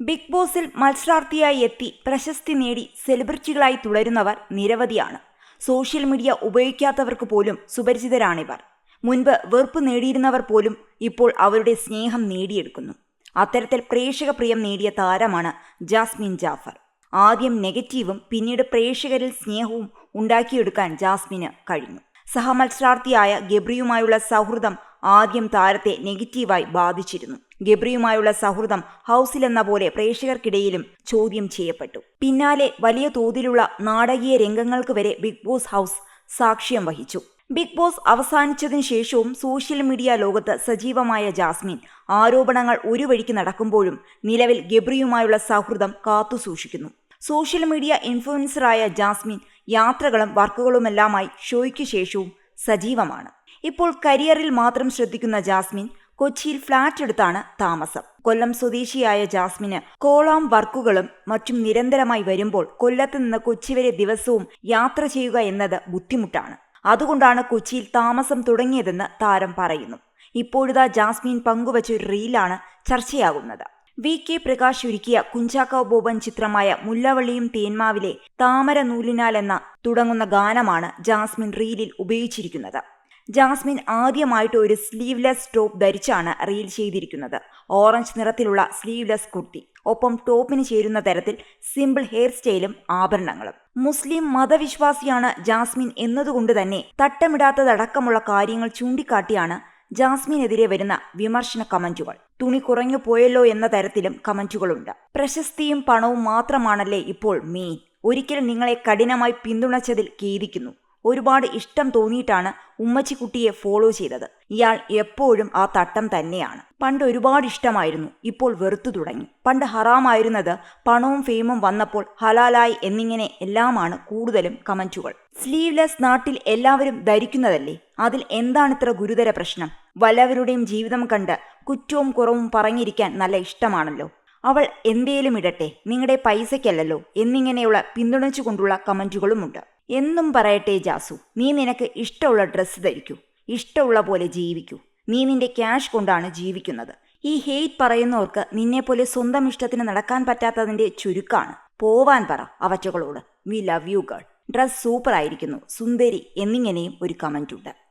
Big ബോസിൽ മത്സരാർത്ഥിയായി എത്തി പ്രശസ്തി നേടി സെലിബ്രിറ്റികളായി തുടരുന്നവർ നിരവധിയാണ്. സോഷ്യൽ മീഡിയ ഉപയോഗിക്കാത്തവർക്ക് പോലും സുപരിചിതരാണിവർ. മുൻപ് വെറുപ്പ് നേടിയിരുന്നവർ പോലും ഇപ്പോൾ അവരുടെ സ്നേഹം നേടിയെടുക്കുന്നു. അത്തരത്തിൽ പ്രേക്ഷക പ്രിയം നേടിയ താരമാണ് ജാസ്മിൻ ജാഫർ. ആദ്യം നെഗറ്റീവും പിന്നീട് പ്രേക്ഷകരിൽ സ്നേഹവും ഉണ്ടാക്കിയെടുക്കാൻ ജാസ്മിന് കഴിഞ്ഞു. സഹമത്സരാർത്ഥിയായ ഗബ്രിയുമായുള്ള സൗഹൃദം ആദ്യം താരത്തെ നെഗറ്റീവായി ബാധിച്ചിരുന്നു. ഗബ്രിയുമായുള്ള സൗഹൃദം ഹൗസിലെന്ന പോലെ പ്രേക്ഷകർക്കിടയിലും ചോദ്യം ചെയ്യപ്പെട്ടു. പിന്നാലെ വലിയ തോതിലുള്ള നാടകീയ രംഗങ്ങൾക്ക് വരെ ബിഗ് ബോസ് ഹൗസ് സാക്ഷ്യം വഹിച്ചു. ബിഗ് ബോസ് അവസാനിച്ചതിനു ശേഷവും സോഷ്യൽ മീഡിയ ലോകത്ത് സജീവമായ ജാസ്മിൻ ആരോപണങ്ങൾ ഒരു വഴിക്ക് നടക്കുമ്പോഴും നിലവിൽ ഗബ്രിയുമായുള്ള സൗഹൃദം കാത്തുസൂക്ഷിക്കുന്നു. സോഷ്യൽ മീഡിയ ഇൻഫ്ലുവൻസറായ ജാസ്മിൻ യാത്രകളും വർക്കുകളുമെല്ലാമായി ഷോയ്ക്ക് ശേഷവും സജീവമാണ്. ഇപ്പോൾ കരിയറിൽ മാത്രം ശ്രദ്ധിക്കുന്ന ജാസ്മിൻ കൊച്ചിയിൽ ഫ്ളാറ്റ് എടുത്താണ് താമസം. കൊല്ലം സ്വദേശിയായ ജാസ്മിന് കോളാം വർക്കുകളും മറ്റും നിരന്തരമായി വരുമ്പോൾ കൊല്ലത്ത് നിന്ന് കൊച്ചി വരെ ദിവസവും യാത്ര ചെയ്യുക എന്നത് ബുദ്ധിമുട്ടാണ്. അതുകൊണ്ടാണ് കൊച്ചിയിൽ താമസം തുടങ്ങിയതെന്ന് താരം പറയുന്നു. ഇപ്പോഴിതാ ജാസ്മിൻ പങ്കുവച്ച ഒരു റീലാണ് ചർച്ചയാകുന്നത്. വി. കെ. പ്രകാശ് ഒരുക്കിയ കുഞ്ചാക്കോ ബോബൻ ചിത്രമായ മുല്ലവള്ളിയും തേന്മാവിലെ താമര നൂലിനാൽ എന്ന തുടങ്ങുന്ന ഗാനമാണ് ജാസ്മിൻ റീലിൽ ഉപയോഗിച്ചിരിക്കുന്നത്. ജാസ്മിൻ ആദ്യമായിട്ട് ഒരു സ്ലീവ്ലെസ് ടോപ്പ് ധരിച്ചാണ് റീൽ ചെയ്തിരിക്കുന്നത്. ഓറഞ്ച് നിറത്തിലുള്ള സ്ലീവ്ലെസ് കുർത്തി ഒപ്പം ടോപ്പിന് ചേരുന്ന തരത്തിൽ സിമ്പിൾ ഹെയർ സ്റ്റൈലും ആഭരണങ്ങളും. മുസ്ലിം മതവിശ്വാസിയാണ് ജാസ്മിൻ എന്നതുകൊണ്ട് തന്നെ തട്ടമിടാത്തതടക്കമുള്ള കാര്യങ്ങൾ ചൂണ്ടിക്കാട്ടിയാണ് ജാസ്മിനെതിരെ വരുന്ന വിമർശന കമന്റുകൾ. തുണി കുറഞ്ഞു പോയല്ലോ എന്ന തരത്തിലും കമന്റുകളുണ്ട്. പ്രശസ്തിയും പണവും മാത്രമാണല്ലേ ഇപ്പോൾ മെയിൻ ഒരിക്കലും നിങ്ങളെ കഠിനമായി പിന്തുണച്ചതിൽ ഖേദിക്കുന്നു. ഒരുപാട് ഇഷ്ടം തോന്നിയിട്ടാണ് ഉമ്മച്ചിക്കുട്ടിയെ ഫോളോ ചെയ്തത്. ഇയാൾ എപ്പോഴും ആ തട്ടം തന്നെയാണ്. പണ്ട് ഒരുപാട് ഇഷ്ടമായിരുന്നു. ഇപ്പോൾ വെറുത്തു തുടങ്ങി. പണ്ട് ഹറാമായിരുന്നത് പണവും ഫെയിമും വന്നപ്പോൾ ഹലാലായി എന്നിങ്ങനെ എല്ലാമാണ് കൂടുതലും കമന്റുകൾ സ്ലീവ്ലെസ് നാട്ടിൽ എല്ലാവരും ധരിക്കുന്നതല്ലേ? അതിൽ എന്താണ് ഇത്ര ഗുരുതര പ്രശ്നം? വല്ലവരുടെയും ജീവിതം കണ്ട് കുറ്റവും കുറവും പറഞ്ഞിരിക്കാൻ നല്ല ഇഷ്ടമാണല്ലോ. അവൾ എന്തേലും ഇടട്ടെ? നിങ്ങളുടെ പൈസയ്ക്കല്ലല്ലോ. എന്നിങ്ങനെയുള്ള പിന്തുണച്ചുകൊണ്ടുള്ള കമന്റുകളുമുണ്ട് എന്നും പറയട്ടെ ജാസു നീ നിനക്ക് ഇഷ്ടമുള്ള ഡ്രസ്സ് ധരിക്കൂ ഇഷ്ടമുള്ള പോലെ ജീവിക്കൂ. നീ നിന്റെ ക്യാഷ് കൊണ്ടാണ് ജീവിക്കുന്നത്. ഈ ഹെയ്റ്റ് പറയുന്നവർക്ക് നിന്നെപ്പോലെ സ്വന്തം ഇഷ്ടത്തിന് നടക്കാൻ പറ്റാത്തതിന്റെ ചുരുക്കാണ്. പോവാൻ പറ അവറ്റകളോട്. We love you girl dress super ആയിരിക്കുന്നു. സുന്ദരി എന്നിങ്ങനെയും ഒരു കമന്റ് ഉണ്ട്.